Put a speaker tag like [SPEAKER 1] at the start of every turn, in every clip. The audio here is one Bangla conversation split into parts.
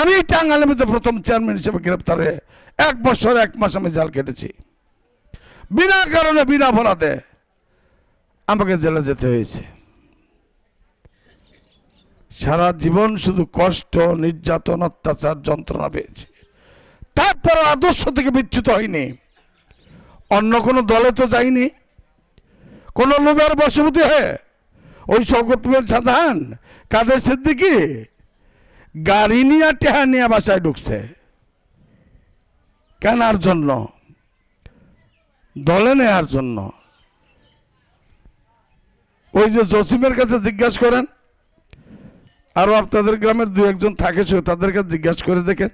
[SPEAKER 1] আমি টাঙ্গালের মধ্যে প্রথম চেয়ারম্যান হিসেবে গ্রেপ্তার হয়ে এক বছর, এক মাস আমি জাল কেটেছি। বিনা কারণে, বিনা অপরাধে আমাকে জেলে যেতে হয়েছে। সারা জীবন শুধু কষ্ট, নির্যাতন, অত্যাচার, যন্ত্রণা পেয়েছে। তারপর আদর্শ থেকে বিচ্যুত হয়নি অন্য কোনো দলে তো যায়নি কোনো লোকের বশবতী হয়ে ওই শওকত শাহজাহান, কাদের সিদ্দিকি গাড়ি নিয়ে টেহা নিয়ে বাসায় ঢুকছে। কেনার জন্য? দলে নেয়ার জন্য। ওই যে জসিমের কাছে জিজ্ঞাসা করেন, আরও আপনাদের গ্রামের দু একজন থাকে, সে তাদের কাছে জিজ্ঞাসা করে দেখেন।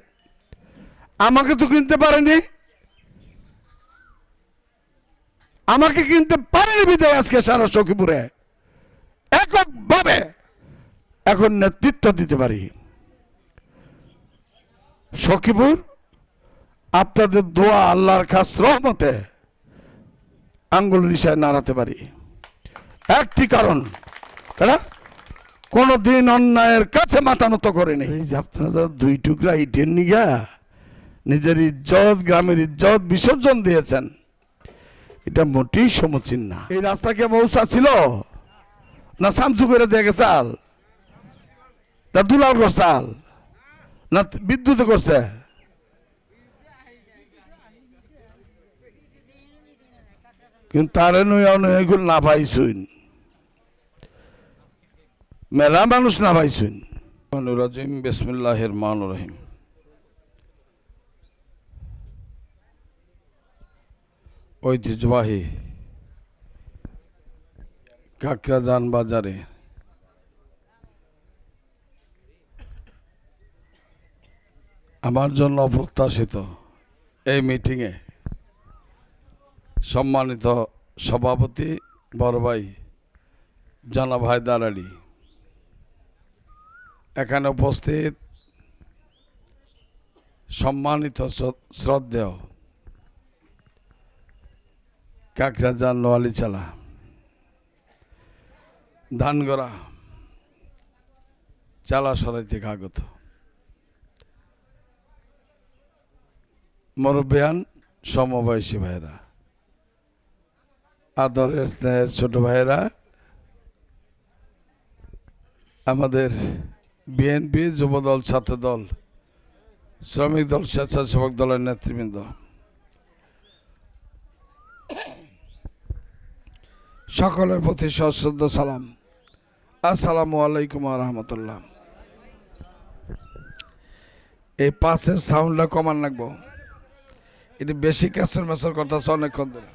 [SPEAKER 1] আমাকে তো কিনতে পারেনি। আমাকে কিনতে পারেনি বিদায় আজকে সারা সখীপুরে। এককভাবে এখন নেতৃত্ব দিতে পারি। সখীপুর আপনাদের দোয়া আল্লাহর খাস রহমতে আঙ্গুল নিশায় নাড়াতে পারি। একটি কারণ তারা কোনো দিন অন্যায়ের কাছে মাথা নত করেনি এই যে আপনারা যারা দুই টুকরা ইটের নিগা নিজের ইজ্জত গ্রামের ইজ্জত বিসর্জন দিয়েছেন এটা মোটেই সমীচীন না। এই রাস্তা কে মৌসা ছিল? না সামসু করে দিয়ে গেছাল তা দুলাল করছাল না বিদ্যুৎ করছে। কিন্তু তারে নয় এগুলো না পাইছুন মেলা মানুষ না পাইছুন রাজিম বিসমিল্লাহির মান রহিম। ঐতিহ্যবাহী কাকরাজান বাজারে আমার জন্য অপ্রত্যাশিত এই মিটিংয়ে সম্মানিত সভাপতি বড় ভাই জানা ভাই এখানে উপস্থিত সম্মানিত শ্র- শ্রদ্ধেয় কাকরাজান নোয়ালি চালা ধানগড়া চালা সরাই থেকে আগত। মুরব্বিয়ান সমবয়সী ভাইরা আদরের স্নেহের ছোট ভাইরা আমাদের বিএনপি যুবদল, ছাত্রদল, শ্রমিক দল, স্বেচ্ছাসেবক দলের নেতৃবৃন্দ। সকলের প্রতি সশ্রদ্ধ সালাম। আসসালামু আলাইকুম রহমতুল্লাহ। এই পাশের সাউন্ডটা কমান রাখব এটি বেশি ক্যাসর মেসর কথা অনেকক্ষণ ধরে।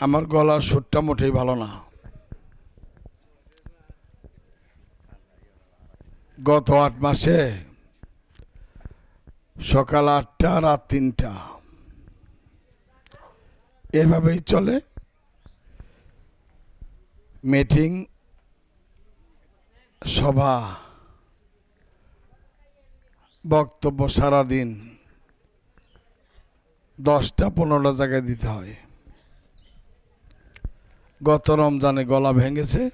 [SPEAKER 1] আমার গলার সুরটা মোটেই ভালো না। গত আট মাসে সকাল আটটা, রাত তিনটা। এভাবেই চলে। মিটিং সভা, বক্তব্য সারাদিন দশটা পনেরোটা জায়গায় দিতে হয়। গত রমজানে গলা ভেঙেছে,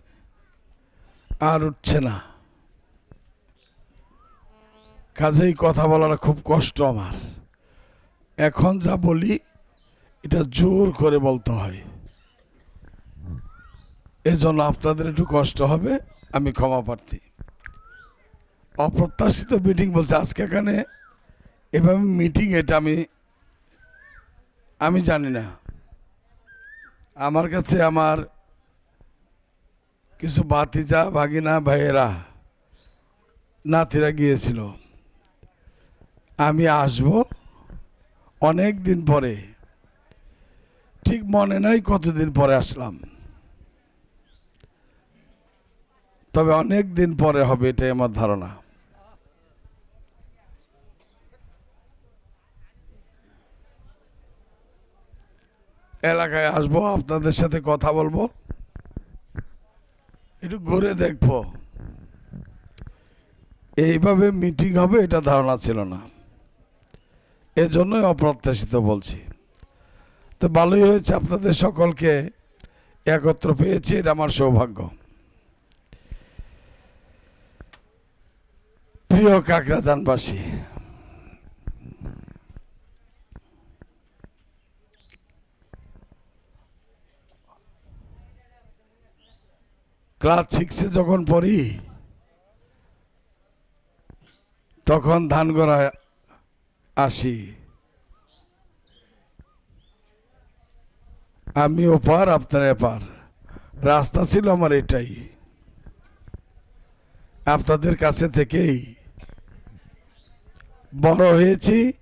[SPEAKER 1] আর উঠছে না। কাজেই কথা বলাটা খুব কষ্ট আমার। এখন যা বলি, এটা জোর করে বলতে হয়। এজন্য আপনাদের একটু কষ্ট হবে। আমি ক্ষমা প্রার্থী। অপ্রত্যাশিত মিটিং বলছে আজকে এখানে। এভাবে মিটিং এটা আমি আমি জানি না। আমার কাছে আমার কিছু বাতিজা ভাগিনা, ভাইয়েরা, নাতিরা গিয়েছিল। আমি আসব অনেক দিন পরে। ঠিক মনে নাই কতদিন পরে আসলাম। তবে অনেক দিন পরে হবে, এটাই আমার ধারণা। এলাকায় আসব, আপনাদের সাথে কথা বলব। একটু ঘুরে দেখব। এইভাবে মিটিং হবে, এটা ধারণা ছিল না। এজন্যই অপ্রত্যাশিত বলছি। তো ভালোই হয়েছে, আপনাদের সকলকে একত্র পেয়েছি, এটা আমার সৌভাগ্য। প্রিয় কাকরাজানবাসী, ক্লাস সিক্সে যখন পড়ি, তখন ধান গড়ায় আসি। আমি ওপার, আপনার এপার। রাস্তা ছিল আমার এটাই। আপনাদের কাছে থেকেই বড় হয়েছি।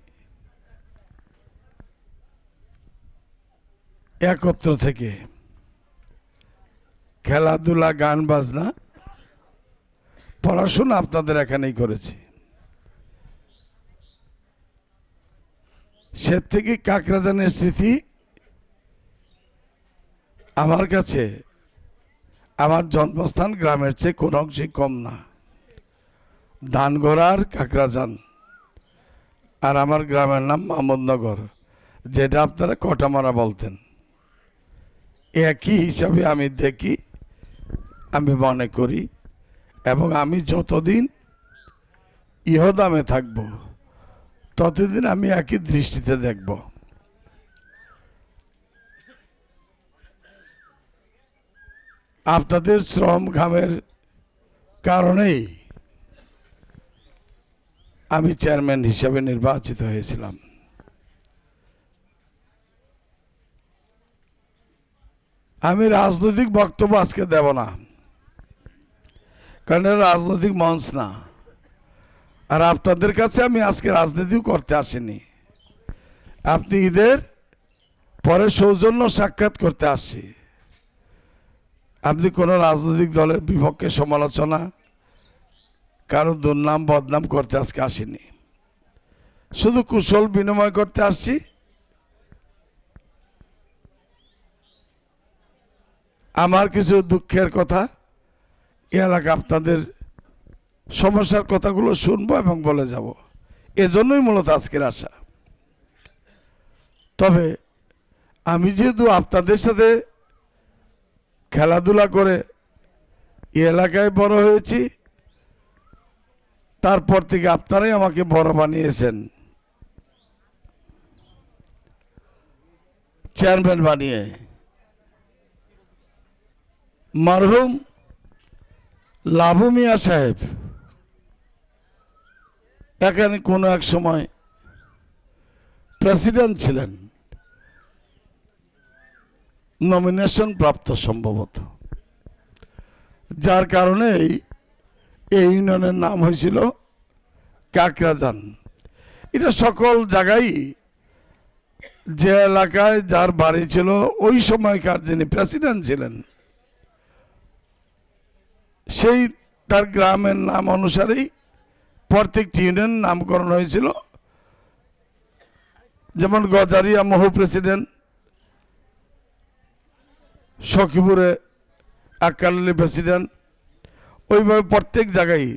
[SPEAKER 1] একত্র থেকে। খেলাধুলা, গান, বাজনা, পড়াশোনা আপনাদের এখানেই করেছি। সে থেকে কাকরাজানের স্মৃতি আমার কাছে, আমার জন্মস্থান গ্রামের চেয়ে কোনো অংশে কম না। ধানগড়ার কাকরাজান আর আমার গ্রামের নাম মাহমুদনগর, যেটা আপনারা কটামারা বলতেন। একই হিসাবে আমি দেখি, আমি মনে করি, এবং আমি যতদিন ইহদামে থাকব, ততদিন আমি একই দৃষ্টিতে দেখব। আপনাদের শ্রম ঘামের কারণেই আমি চেয়ারম্যান হিসাবে নির্বাচিত হয়েছিলাম। আমি রাজনৈতিক বক্তব্য আজকে দেব না। কারণ রাজনৈতিক মঞ্চ না। আর আপনাদের কাছে আমি আজকে রাজনীতিও করতে আসিনি। আপনি ঈদের পরে সৌজন্য সাক্ষাৎ করতে আসছি আপনি কোনো রাজনৈতিক দলের বিপক্ষে সমালোচনা কারও দুর্নাম বদনাম করতে আজকে আসিনি। শুধু কুশল বিনিময় করতে আসছি। আমার কিছু দুঃখের কথা এলাকা আপনাদের সমস্যার কথাগুলো শুনব এবং বলে যাব। এজন্যই মূলত আজকের আশা। তবে আমি যেহেতু আপনাদের সাথে খেলাধুলা করে এলাকায় বড় হয়েছি তারপর থেকে আপনারাই আমাকে বড় বানিয়েছেন। চেয়ারম্যান বানিয়ে। মারহুম লাভু মিয়া সাহেব। এখানে কোনো এক সময় প্রেসিডেন্ট ছিলেন। নমিনেশন প্রাপ্ত সম্ভবত। যার কারণেই এই ইউনিয়নের নাম হয়েছিল কাকরাজান এটা সকল জায়গায় যে এলাকায় যার বাড়ি ছিল, ওই সময়কার যিনি প্রেসিডেন্ট ছিলেন, সেই তার গ্রামের নাম অনুসারেই প্রত্যেকটি ইউনিয়ন নামকরণ হয়েছিল। যেমন গজারিয়া মহু প্রেসিডেন্ট, সখীপুরে আকালি প্রেসিডেন্ট ওইভাবে প্রত্যেক জায়গায়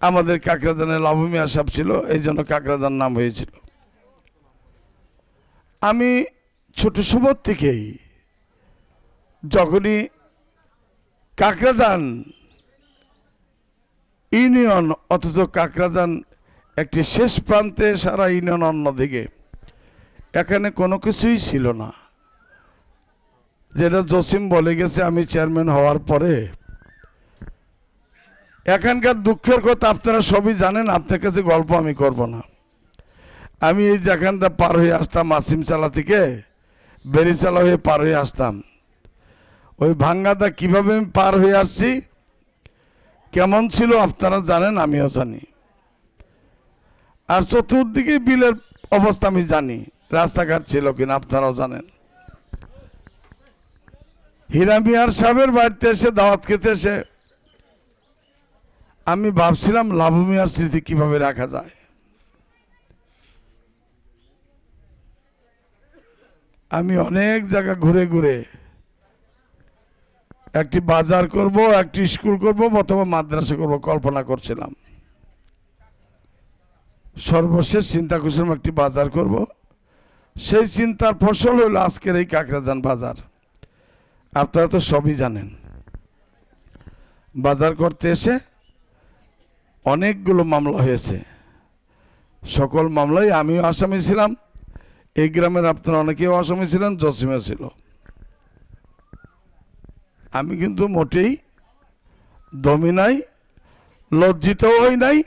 [SPEAKER 1] আমাদের কাকরাজানের লাভমিয়া সাহেব ছিল, এই জন্য কাকরাজান নাম হয়েছিল। আমি ছোট সময় থেকেই যখনই কাকরাজান ইউনিয়ন অথচ কাকরাজান একটি শেষ প্রান্তে সারা ইউনিয়ন অন্যদিকে এখানে কোনো কিছুই ছিল না। যেটা জসিম বলে গেছে, আমি চেয়ারম্যান হওয়ার পরে এখানকার দুঃখের কথা আপনারা সবই জানেন, আপনার কাছে গল্প আমি করব না। আমি এই যেখানটা পার হয়ে আসতাম, আসিমচালা থেকে বেরিচালা হয়ে পার হয়ে আসতাম। ওই ভাঙ্গাটা কীভাবে আমি পার হয়ে আসছি, কেমন ছিল আপনারা জানেন, আমিও জানি। আর চতুর্দিকে বিলের অবস্থা আমি জানি, রাস্তাঘাট ছিল কিনা আপনারাও জানেন। হীরা মিয়ার সাহেবের বাড়িতে এসে দাওয়াত খেতে এসে আমি ভাবছিলাম লাভু মিয়ার স্মৃতি কীভাবে রাখা যায়। আমি অনেক জায়গা ঘুরে ঘুরে একটি বাজার করব, একটি স্কুল করব অথবা মাদ্রাসা করব, কল্পনা করছিলাম। সর্বশেষ চিন্তা করছিলাম একটি বাজার করব। সেই চিন্তার ফসল হলো আজকের এই কাকরাজান বাজার। আপনারা তো সবই জানেন। বাজার করতে এসে অনেকগুলো মামলা হয়েছে। সকল মামলায় আমিও আসামি ছিলাম। এই গ্রামের আপনারা অনেকেও আসামি ছিলেন জসিমা ছিল। আমি কিন্তু মোটেই দমি নাই লজ্জিত হই নাই।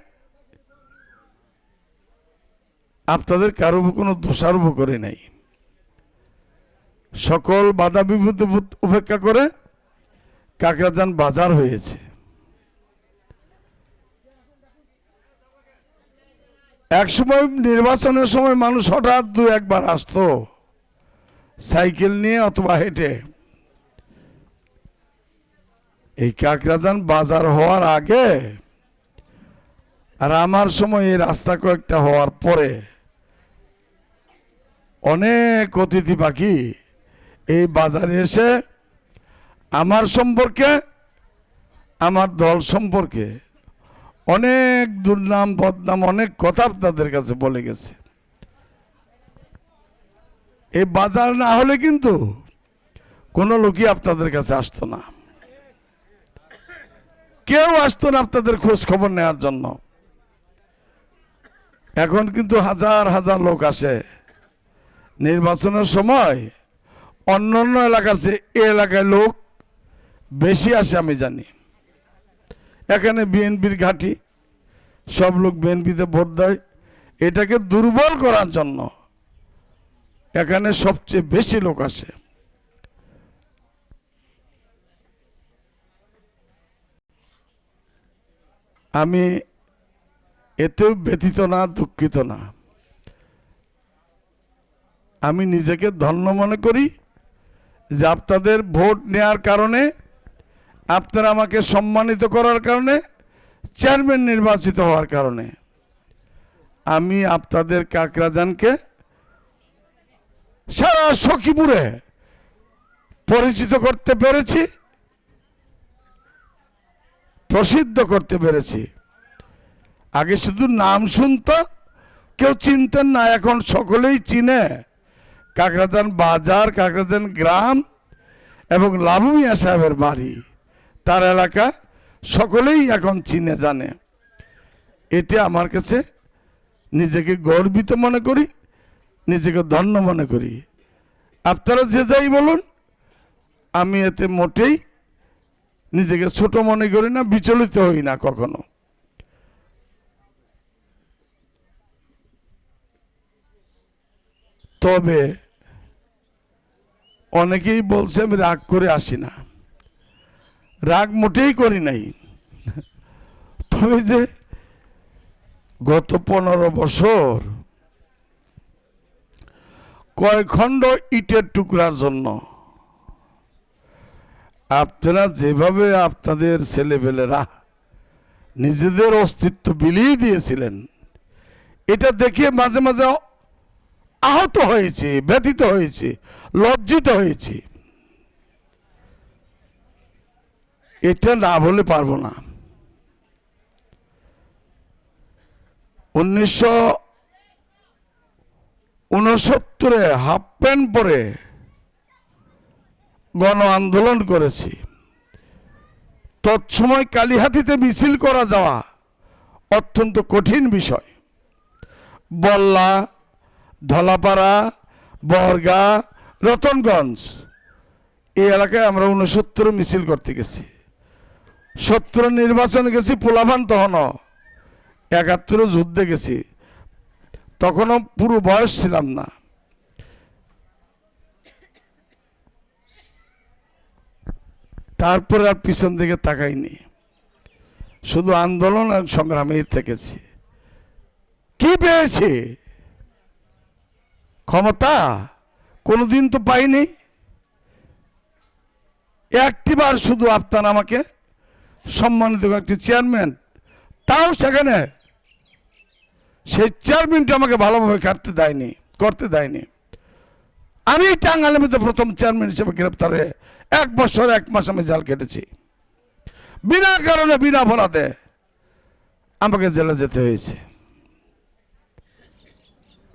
[SPEAKER 1] আপনাদের কারও কোনো দোষারোপ করে নাই। সকল বাধা বিপত্তি উপেক্ষা করে কাকরাজান বাজার হয়েছে। এক সময় নির্বাচনের সময় মানুষ হঠাৎ দু একবার আসতো। সাইকেল নিয়ে অথবা হেঁটে। এই কাকরাজান বাজার হওয়ার আগে আর আমার সময় এই রাস্তা কয়েকটা হওয়ার পরে অনেক অতিথি পাখি এই বাজারে এসে আমার সম্পর্কে, আমার দল সম্পর্কে অনেক দুর্নাম, বদনাম, অনেক কথা আপনাদের কাছে বলে গেছে। এই বাজার না হলে কিন্তু কোনো লোকই আপনাদের কাছে আসতো না। কেউ আসতো না আপনাদের খোঁজ খবর নেওয়ার জন্য। এখন কিন্তু হাজার হাজার লোক আসে। নির্বাচনের সময় অন্য অন্য এলাকার চেয়ে এ এলাকায় লোক বেশি আসে, আমি জানি। এখানে বিএনপির ঘাঁটি। সব লোক বিএনপিতে ভোট দেয়। এটাকে দুর্বল করার জন্য এখানে সবচেয়ে বেশি লোক আসে। আমি এতেও ব্যথিত না, দুঃখিত না। আমি নিজেকে ধন্য মনে করি যে আপনাদের ভোট নেওয়ার কারণে আপনারা আমাকে সম্মানিত করার কারণে, চেয়ারম্যান নির্বাচিত হওয়ার কারণে। আমি আপনাদের কাকরাজানকে সারা সখীপুরে পরিচিত করতে পেরেছি, প্রসিদ্ধ করতে পেরেছি। আগে শুধু নাম শুনত, কেউ চিনতেন না, এখন সকলেই চিনে। কাকরাজান বাজার, কাকরাজান গ্রাম এবং লাভু মিয়া সাহেবের বাড়ি। তার এলাকা সকলেই এখন চিনে জানে। এটা আমার কাছে নিজেকে গর্বিত মনে করি, নিজেকে ধন্য মনে করি। আপনারা যে যাই বলুন, আমি এতে মোটেই নিজেকে ছোট মনে করি না, বিচলিত হই না কখনো। তবে অনেকেই বলছে, আমি রাগ করে আসি না। রাগ মোটেই করি নাই। তবে যে গত পনেরো বছর কয় খণ্ড ইটের টুকরার জন্য আপনারা যেভাবে আপনাদের ছেলেপেলেরা নিজেদের অস্তিত্ব বিলিয়ে দিয়েছিলেন, এটা দেখে মাঝে মাঝে আহত হয়েছে, ব্যথিত হয়েছে, লজ্জিত হয়েছে। এটা না বলে পারব না। উনিশশো উনসত্তরে হাফ প্যান্ট পরে গণ আন্দোলন করেছি। তৎসময় কালীহাতিতে মিছিল করা যাওয়া অত্যন্ত কঠিন বিষয়। বল্লা, ধলাপাড়া বরগা রতনগঞ্জ, এই এলাকায় আমরা উনসত্তর মিছিল করতে গেছি। সত্তর নির্বাচন গেছি, পোলাভান তখনও। একাত্তরে যুদ্ধে গেছি। তখনও পুরো বয়স ছিলাম না। তারপরে আর পিছন দিকে তাকাইনি। শুধু আন্দোলন আর সংগ্রামে থেকেছি। কি পেয়েছি? ক্ষমতা? কোনোদিন তো পাইনি। একটিবার শুধু আপনার আমাকে সম্মানিত একটি চেয়ারম্যান তাও সেখানে সেই চেয়ারম্যানটা আমাকে ভালোভাবে কাটতে দেয়নি, করতে দেয়নি। আমি টাঙ্গালের মধ্যে প্রথম চেয়ারম্যান হিসেবে গ্রেপ্তার হয়ে এক বছর, এক মাস আমি জাল কেটেছি। বিনা কারণে, বিনা অপরাধে আমাকে জেলে যেতে হয়েছে।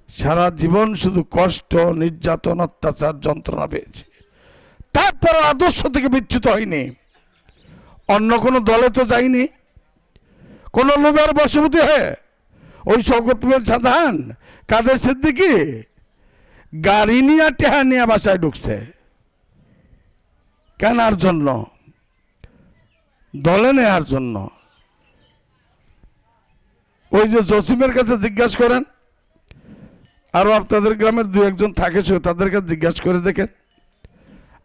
[SPEAKER 1] সারা জীবন শুধু কষ্ট, নির্যাতন, অত্যাচার, যন্ত্রণা পেয়েছে। তারপর আদর্শ থেকে বিচ্যুত হয়নি অন্য কোনো দলে তো যায়নি কোন লোকের বশবতী হয়ে ওই শওকত শাহজাহান কাদের সিদ্দিকি? গাড়ি নিয়ে টেহা নিয়ে বাসায় ঢুকছে। কেনার জন্য? দলে নেয়ার জন্য। ওই যে জসিমের কাছে জিজ্ঞাসা করেন, আরও আপনাদের গ্রামের দু একজন থাকে তাদের কাছে জিজ্ঞাসা করে দেখেন।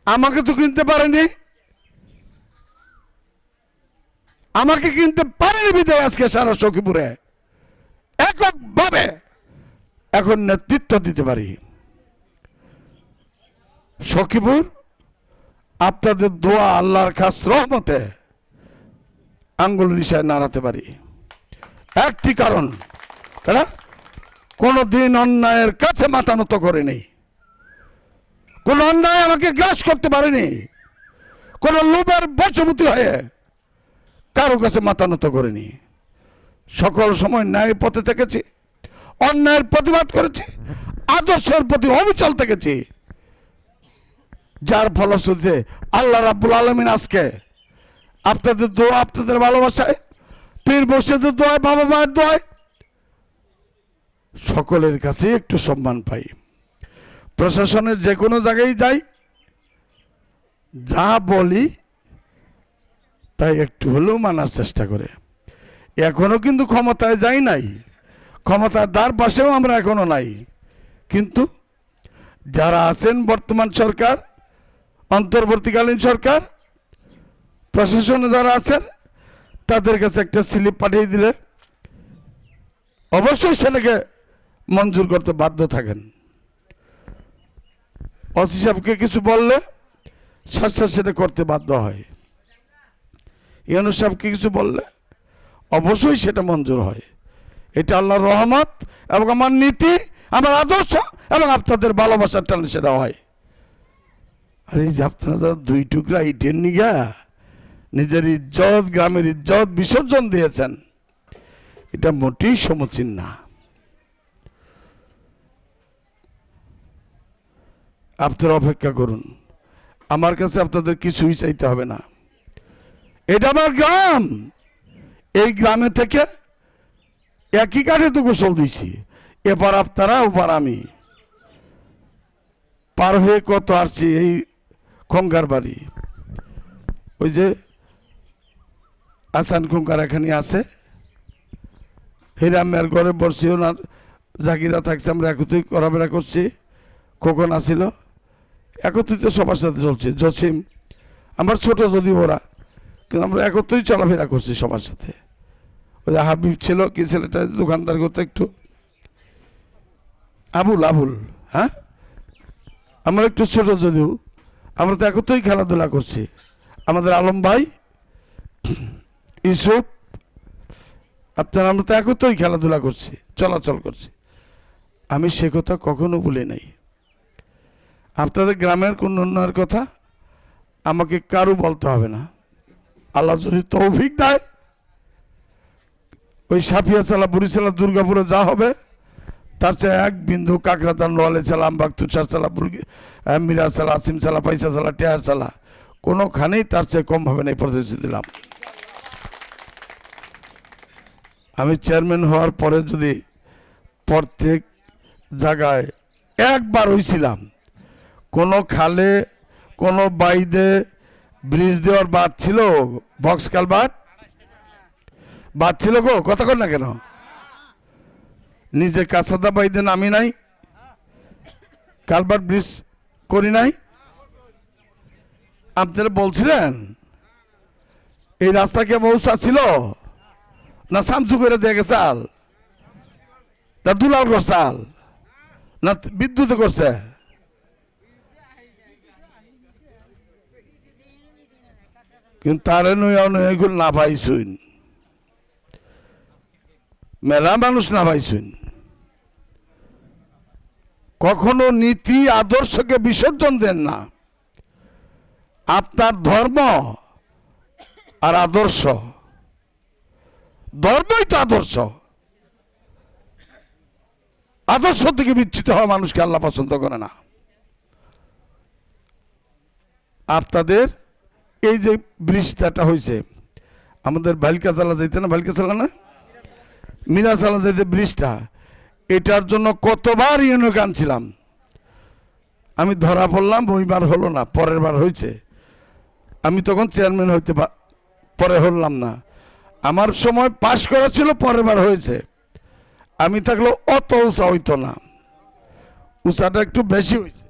[SPEAKER 1] আমাকে তো কিনতে পারেনি। আমাকে কিনতে পারেনি বিদায় আজকে সারা সখীপুরে। এককভাবে এখন নেতৃত্ব দিতে পারি। সখীপুর, আপনাদের দোয়া আল্লাহর খাস রহমতে আঙ্গুল নিশায় নাড়াতে পারি। একটি কারণ, তারা কোনো দিন অন্যায়ের কাছে মাথা নত করেনি। কোন অন্যায় আমাকে গ্রাস করতে পারেনি। কোন লোভের বশবতী হয়ে কারও কাছে মাথা নত করেনি। সকল সময় ন্যায় পথে থেকেছি, অন্যায়ের প্রতিবাদ করেছি, আদর্শের প্রতি অবিচল থেকেছি। যার ফলশ্রুতিতে আল্লাহ রাব্বুল আলমিন আজকে আপনাদের দোয়া, আপনাদের ভালোবাসায়, পীর বসেদের দোয়ায়, বাবা মায়ের দোয়ায় সকলের কাছে একটু সম্মান পাই। প্রশাসনের যে কোনো জায়গায় যাই, যা বলি তাই একটু হলেও মানার চেষ্টা করে। এখনও কিন্তু ক্ষমতায় যাই নাই। ক্ষমতার দ্বার পাশেও আমরা এখনও নাই। কিন্তু যারা আছেন বর্তমান সরকার, অন্তর্বর্তীকালীন সরকার, প্রশাসনে যারা আছেন, তাদের কাছে একটা স্লিপ পাঠিয়ে দিলে অবশ্যই সেটাকে মঞ্জুর করতে বাধ্য থাকেন। অসি সাহেবকে কিছু বললে সাথে সেটা করতে বাধ্য হয়। ইউনুস সাহেবকে কিছু বললে? অবশ্যই সেটা মঞ্জুর হয়। এটা আল্লাহর রহমত এবং আমার নীতি, আমার আদর্শ এবং আপনাদের ভালোবাসার টানে সেটা হয়। আর এই যে আপনারা যারা দুই টুকরা ইটের নিগা, নিজের ইজ্জত, গ্রামের ইজ্জত বিসর্জন দিয়েছেন, এটা মোটেই সমীচীন না। আপনারা অপেক্ষা করুন। আমার কাছে আপনাদের কিছুই চাইতে হবে না। এটা আমার গ্রাম। এই গ্রামে থেকে একই কাঠে তো গোসল দিছি এবার আপনারা ওপার আমি। পার হয়ে কত আসছি এই খঙ্কার বাড়ি। ওই যে আসান খঙ্কার এখানে আছে। হিরামের ঘরে বসছি, ওনার জাগিরা থাকছে, আমরা একত্রিত করাবেড়া করছি। খোকন আসিল। একত্রিত সবার সাথে চলছে, জসিম। আমার ছোট যদি ওরা। কিন্তু আমরা একত্রই চলাফেরা করছি সবার সাথে। ওই হাবিব ছিল, কি ছেলেটা, দোকানদার করতে একটু। আবুল আবুল হ্যাঁ? আমরা একটু ছোট যদিও, আমরা তো একত্রই খেলাধুলা করছি। আমাদের আলম ভাই ইসুফ আপনার আমরা তো একত্রই খেলাধুলা করছি, চলাচল করছি। আমি সে কথা কখনো বলি নাই। আপনাদের গ্রামের কোন উন্নয়নের কথা আমাকে কারু বলতে হবে না। আল্লাহ যদি তৌফিক দেয়, ওই সাফিয়া চালা বুড়িচালা দুর্গাপুরে যা হবে, তার চেয়ে এক বিন্দু কাকরা চাল নোয়ালে চালা আমবাগ, তুষার চালা মিরার চালা আসিম চালা পয়সা চালা টেয়ার চালা কোনোখানেই তার চেয়ে কম হবে না এই প্রতিশ্রুতি দিলাম। আমি চেয়ারম্যান হওয়ার পরে যদি প্রত্যেক জায়গায় একবার হয়েছিলাম কোনো খালে, কোনো বাইদে ব্রিজ দেওয়ার বাদ ছিল, বক্স কালবাট বাদ ছিল গো কর না কেন? নিজে কাসাদা বাইদে নামি নাই। কালবাট ব্রিজ করি নাই। আপনারা বলছিলেন, এই রাস্তা কে মৌসা ছিল? না সামসু করে দিয়ে গেছে আল? না দুলাল করছে আল না বিদ্যুতে করছে কিন্তু তারে নইয়া এগুলো না পাইছুন। মেলা মানুষ না পাইছুন। কখনো নীতি আদর্শকে বিসর্জন দেন না। আপনার ধর্ম আর আদর্শ। ধর্মই তো আদর্শ। আদর্শ থেকে বিচ্ছিত হওয়া মানুষকে আল্লাহ পছন্দ করে না। আপনাদের এই যে ব্রিজটা হয়েছে আমাদের ভাইলকা চালা যাইতে না? ভাইলকা চালা না? মিনা চালা যাইতে ব্রিজটা। এটার জন্য কতবার ইউনিয়ন আনছিলাম। আমি ধরা পড়লাম, ওইবার হলো না, পরের বার হয়েছে আমি তখন চেয়ারম্যান হইতে পরে হলাম না। আমার সময় পাশ করা ছিল, পরের বার হয়েছে। আমি থাকলেও অত উঁচা হইতো না। উঁচাটা একটু বেশি হয়েছে